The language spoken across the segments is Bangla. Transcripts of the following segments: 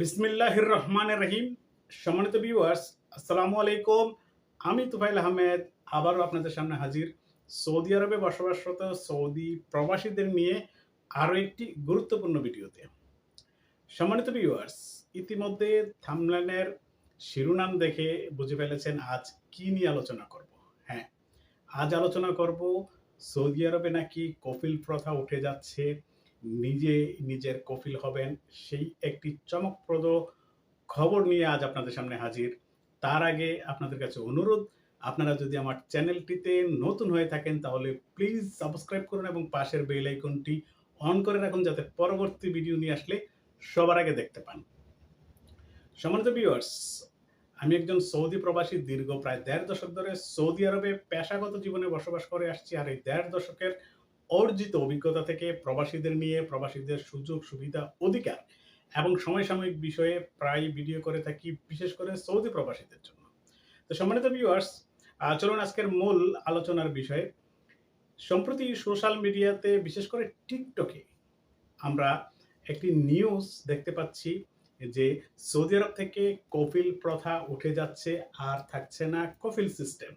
বিসমিল্লাহির রহমান রহিম। সম্মানিত ভিউয়ার্স আসসালামু আলাইকুম। আমি তুফাইল আহমেদ, আবারও আপনাদের সামনে হাজির। সৌদি আরবে বসবাসরত সৌদি প্রবাসীদের নিয়ে আরও একটি গুরুত্বপূর্ণ ভিডিওতে। সম্মানিত ভিউয়ার্স ইতিমধ্যে থামলানের শিরোনাম দেখে বুঝে ফেলেছেন আজ কি নিয়ে আলোচনা করব। হ্যাঁ আজ আলোচনা করব সৌদি আরবে নাকি কফিল প্রথা উঠে যাচ্ছে নিজে নিজের কফিল হবেন। সেই একটি চমকপ্রদ খবর নিয়ে আজ আপনাদের সামনে হাজির। তার আগে আপনাদের কাছে অনুরোধ, আপনারা যদি আমার চ্যানেলটিতে নতুন হয়ে থাকেন তাহলে প্লিজ সাবস্ক্রাইব করুন এবং পাশের বেল আইকনটি অন করে রাখুন যাতে পরবর্তী ভিডিও নিয়ে আসলে সবার আগে দেখতে পান। সম্মানিত ভিউয়ার্স, আমি একজন সৌদি প্রবাসী দীর্ঘ প্রায় দেড় দশক ধরে সৌদি আরবে পেশাগত জীবনে বসবাস করে আসছি আর এই দেড় দশকের অর্জিত অভিজ্ঞতা থেকে প্রবাসীদের নিয়ে প্রবাসীদের সুযোগ, সুবিধা, অধিকার এবং সমসাময়িক বিষয়ে প্রায় ভিডিও করে থাকি, বিশেষ করে সৌদি প্রবাসীদের জন্য। তো সম্মানিত ভিউয়ার্স চলুন আজকের মূল আলোচনার বিষয়ে। সম্প্রতি সোশ্যাল মিডিয়াতে বিশেষ করে টিকটকে আমরা একটি নিউজ দেখতে পাচ্ছি যে সৌদি আরব থেকে কফিল প্রথা উঠে যাচ্ছে, আর থাকছে না কফিল সিস্টেম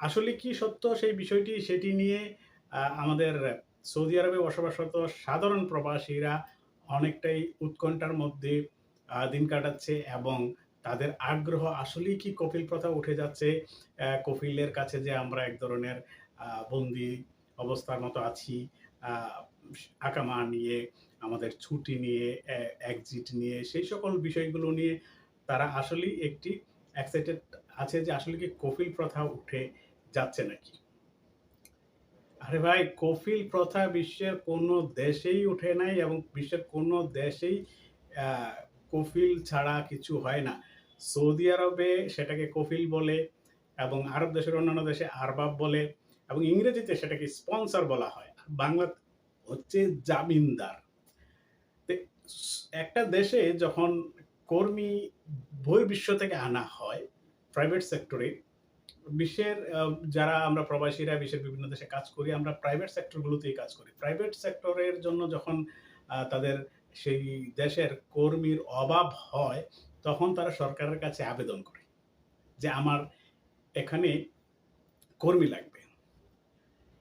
আসলে কি সত্য সেই বিষয়টি, সেটি নিয়ে আমাদের সৌদি আরবে বসবাসরত সাধারণ প্রবাসীরা অনেকটাই উৎকণ্ঠার মধ্যে দিন কাটাচ্ছে এবং তাদের আগ্রহ আসলেই কি কপিল প্রথা উঠে যাচ্ছে কপিলের কাছে যে আমরা এক ধরনের বন্দি অবস্থার মতো আছি আকামা নিয়ে, আমাদের ছুটি নিয়ে এক্সিট নিয়ে, সেই সকল বিষয়গুলো নিয়ে তারা আসলেই একটি এক্সাইটেড আছে যে আসলে কি কপিল প্রথা উঠে যাচ্ছে নাকি। আরে ভাই, কফিল প্রথা বিশ্বের কোনো দেশেই উঠে নাই এবং বিশ্বের কোনো দেশেই কফিল ছাড়া কিছু হয় না। সৌদি আরবে সেটাকে কফিল বলে এবং আরব দেশের অন্যান্য দেশে আরবাব বলে এবং ইংরেজিতে সেটাকে স্পন্সর বলা হয়। বাংলা হচ্ছে জামিনদার। একটা দেশে যখন কর্মী বহির্বিশ্ব থেকে আনা হয়, প্রাইভেট সেক্টরে বিশ্বের যারা আমরা প্রবাসীরা বিশ্বের বিভিন্ন দেশে কাজ করি, আমরা প্রাইভেট সেক্টরগুলোতেই কাজ করি। প্রাইভেট সেক্টরের জন্য যখন তাদের সেই দেশের কর্মীর অভাব হয়, তখন তারা সরকারের কাছে আবেদন করে যে আমার এখানে কর্মী লাগবে।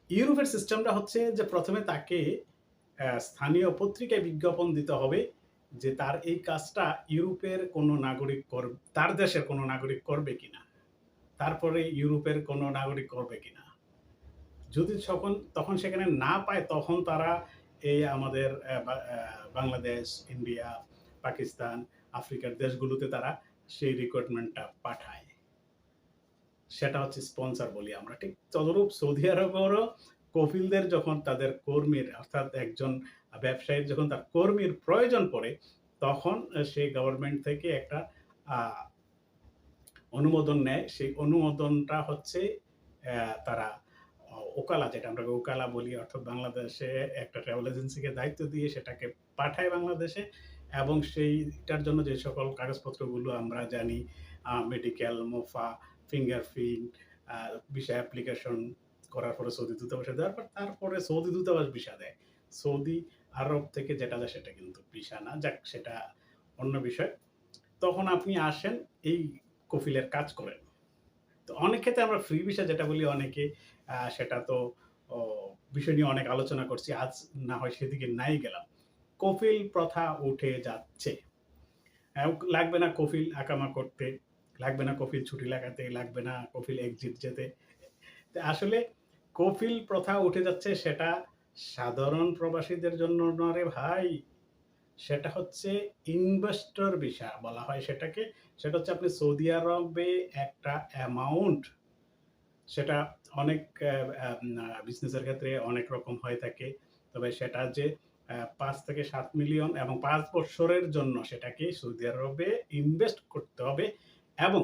ইউরোপের সিস্টেমটা হচ্ছে যে প্রথমে তাকে স্থানীয় পত্রিকায় বিজ্ঞাপন দিতে হবে যে তার এই কাজটা ইউরোপের কোনো নাগরিক করবে তার দেশের কোনো নাগরিক করবে কিনা। তারপরে ইউরোপের কোনো নাগরিক করবে কিনা? যদি তখন তখন সেখানে না পায়, তখন তারা এই আমাদের বাংলাদেশ, ইন্ডিয়া, পাকিস্তান, আফ্রিকার দেশগুলোতে তারা সেই রিক্রুটমেন্টটা পাঠায়। সেটা হচ্ছে স্পন্সর বলি আমরা। ঠিক তদরূপ সৌদি আরবেরও কফিলদের যখন তাদের কর্মীর, অর্থাৎ একজন ব্যবসায়ীর যখন তার কর্মীর প্রয়োজন পড়ে, তখন সেই গভর্নমেন্ট থেকে একটা অনুমোদন নেয়। সেই অনুমোদনটা হচ্ছে তারা, ওকালা যেটা আমরা ওকালা বলি, অর্থাৎ বাংলাদেশে একটা ট্রাভেল এজেন্সিকে দায়িত্ব দিয়ে সেটাকে পাঠায় বাংলাদেশে এবং সেইটার জন্য যে সকল কাগজপত্রগুলো আমরা জানি medical MOFA fingerprint visa application করার পরে সৌদি দূতাবাসে দেওয়ার পর তারপরে সৌদি দূতাবাস ভিসা দেয়। সৌদি আরব থেকে যেটা দেয় সেটা কিন্তু ভিসা না। যাক, সেটা অন্য বিষয়। তখন আপনি আসেন, এই কফিলের কাজ করেন তো অনেক ক্ষেত্রে আমরা ফ্রি ভিসা যেটা বলি অনেকে সেটা তো বিষয় নিয়ে অনেক আলোচনা করছি, আজ না হয় সেদিকে নাই গেলাম। কফিল প্রথা উঠে যাচ্ছে। লাগবে না কফিল আকামা করতে, লাগবে না কফিল ছুটি লাগাতে, লাগবে না কফিল এক্সিট যেতে। আসলে কফিল প্রথা উঠে যাচ্ছে সেটা সাধারণ প্রবাসীদের জন্য নরে ভাই। সেটা হচ্ছে ইনভেস্টর ভিসা বলা হয় সেটাকে। সেটা হচ্ছে আপনি সৌদি আরবে একটা অ্যামাউন্ট সেটা অনেক বিজনেসের ক্ষেত্রে অনেক রকম হয়ে থাকে। তবে সেটা যে পাঁচ থেকে সাত মিলিয়ন এবং পাঁচ বছরের জন্য সেটাকে সৌদি আরবে ইনভেস্ট করতে হবে এবং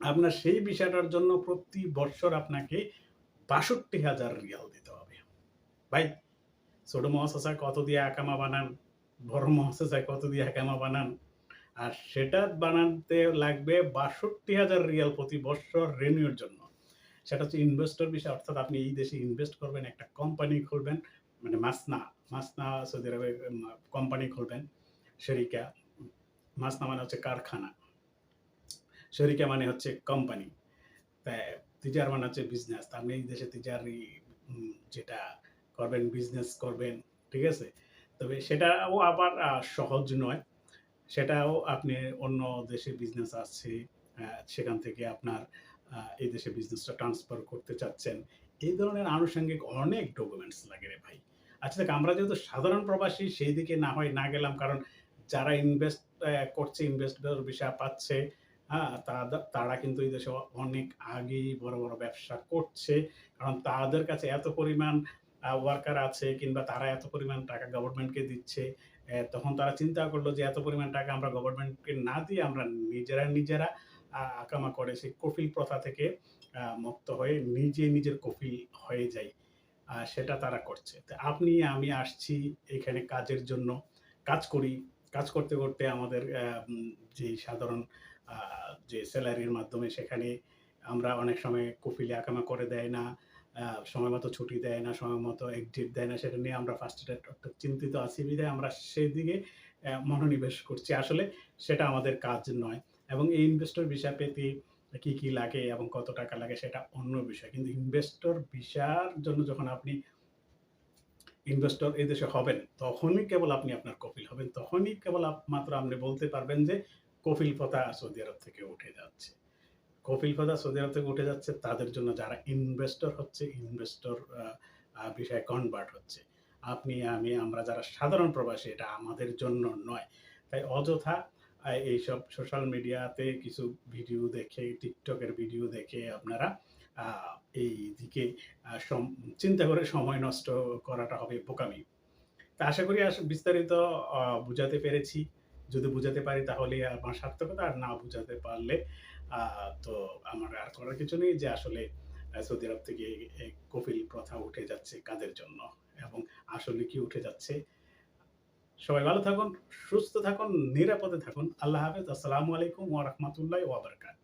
আপনার সেই বিষয়টার জন্য প্রতি বছর আপনাকে বাষট্টি হাজার রিয়াল দিতে হবে। ভাই, ছোট মহাশাসায় কত দিয়ে আকামা বানান? বড় মহাশাসায় কত দিয়ে আকামা বানান? আর সেটা বানাতে লাগবে বাষট্টি হাজার রিয়াল প্রতি বছর রেনিউর জন্য। সেটা হচ্ছে ইনভেস্টর বিষয়, অর্থাৎ আপনি এই দেশে ইনভেস্ট করবেন, একটা কোম্পানি খুলবেন মানে মাসনা মাসনা সৌদি আরবে কোম্পানি খুলবেন, শরিকা। মাসনা মানে হচ্ছে কারখানা। শরিকা মানে হচ্ছে কোম্পানি তিজার মানে হচ্ছে বিজনেস আপনি এই দেশে তিজারি যেটা করবেন বিজনেস করবেন, ঠিক আছে? তবে সেটাও আবার সহজ নয়। সেটাও আপনি অন্য দেশে বিজনেস আছে সেখান থেকে আপনার এই দেশে বিজনেসটা ট্রান্সফার করতে চাচ্ছেন। এই ধরনের আনুষঙ্গিক অনেক ডকুমেন্টস লাগে রে ভাই। আচ্ছা দেখ, আমরা যেহেতু সাধারণ প্রবাসী, সেই দিকে না হয় না গেলাম, কারণ যারা ইনভেস্ট করছে ইনভেস্টর ভিসা পাচ্ছে হ্যাঁ তারা তারা কিন্তু এই দেশে অনেক আগেই বড় বড় ব্যবসা করছে। কারণ তাদের কাছে এত পরিমাণ ওয়ার্কার আছে কিংবা তারা এত পরিমাণ টাকা গভর্নমেন্টকে দিচ্ছে তখন তারা চিন্তা করল যে এত পরিমাণ টাকা আমরা গভর্নমেন্টকে না দিয়ে আমরা নিজেরা নিজেরা আকামা করে সেই কফিল প্রথা থেকে মুক্ত হয়ে নিজে নিজের কফিল হয়ে যাই সেটা তারা করছে। তো আপনি, আমি আসছি এখানে কাজের জন্য, কাজ করি। কাজ করতে করতে আমাদের যে সাধারণ যে স্যালারির মাধ্যমে সেখানে আমরা অনেক সময় কফিলে আকামা করে দেয় না। সময় মতো ছুটি দেয় না, সময় মতো এক্সিট দেয় না, সেটা নিয়ে আমরা ফার্স্ট চিন্তিত আছি বিধায় আমরা সেই দিকে মনোনিবেশ করছি। আসলে সেটা আমাদের কাজ নয় এবং এই ইনভেস্টর ভিসা পেতে কি কি লাগে এবং কত টাকা লাগে সেটা অন্য বিষয়। কিন্তু ইনভেস্টর ভিসার জন্য যখন আপনি ইনভেস্টর এই দেশে হবেন, তখনই কেবল আপনি আপনার কফিল হবেন। তখনই কেবল মাত্র আপনি বলতে পারবেন যে কফিল প্রথা সৌদি আরব থেকে উঠে যাচ্ছে। কফিল প্রথা সৌদি আরব থেকে উঠে যাচ্ছে, তাদের জন্য যারা ইনভেস্টর হচ্ছে ইনভেস্টর বিষয়ে কনভার্ট হচ্ছে। আপনি, আমি, আমরা যারা সাধারণ প্রবাসী, এটা আমাদের জন্য নয়। তাই অযথা এইসব সোশ্যাল মিডিয়াতে কিছু ভিডিও দেখে টিকটকের ভিডিও দেখে আপনারা এই দিকে চিন্তা করে সময় নষ্ট করাটা হবে বোকামি। তা আশা করি বিস্তারিত বুঝাতে পেরেছি। যদি বুঝাতে পারি তাহলে আমার সার্থকতা, আর না বুঝাতে পারলে তো আমার আর করার কিছু নেই যে আসলে সৌদি আরব থেকে কপিল প্রথা উঠে যাচ্ছে কাদের জন্য এবং আসলে কি উঠে যাচ্ছে। সবাই ভালো থাকুন, সুস্থ থাকুন, নিরাপদে থাকুন। আল্লাহ হাফেজ। আসসালামু আলাইকুম ওয়া রাহমাতুল্লাহি ওয়া বারাকাতুহু।